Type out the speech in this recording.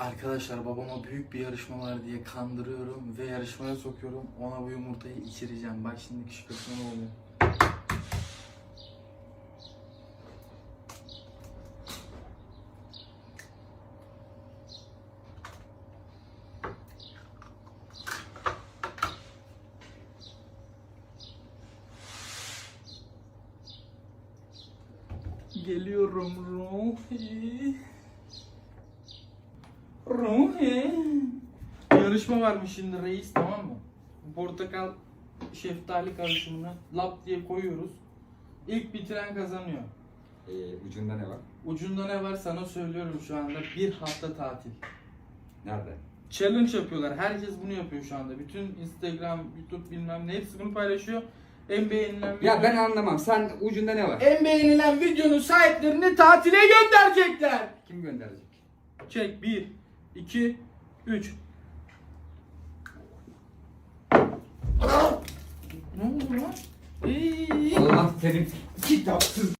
Arkadaşlar babama büyük bir yarışma var diye kandırıyorum ve yarışmaya sokuyorum. Ona bu yumurtayı içireceğim. Bak şimdi kışkırtma ne oluyor. Geliyorum Ruhi. Ruhi. Yarışma varmış şimdi reis tamam mı? Portakal şeftali karışımını lap diye koyuyoruz. İlk bitiren kazanıyor. Ee, ucunda ne var? Ucunda ne var sana söylüyorum şu anda. Bir hafta tatil. Nerede? Challenge yapıyorlar. Herkes bunu yapıyor şu anda. Bütün Instagram, YouTube bilmem ne hepsi bunu paylaşıyor. En beğenilen video... Ya ben anlamam. Sen ucunda ne var? En beğenilen videonun sahiplerini tatile gönderecekler. Kim gönderecek? Çek 1, 2, 3. Ne oldu lan? Ey! Allah senin kitapsız